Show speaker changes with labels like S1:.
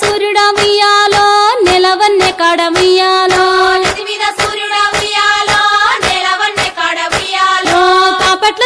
S1: సూర్యుడా ఉయ్యాలో నెలవన్నె కాడ ఉయ్యాలో కాపట్ల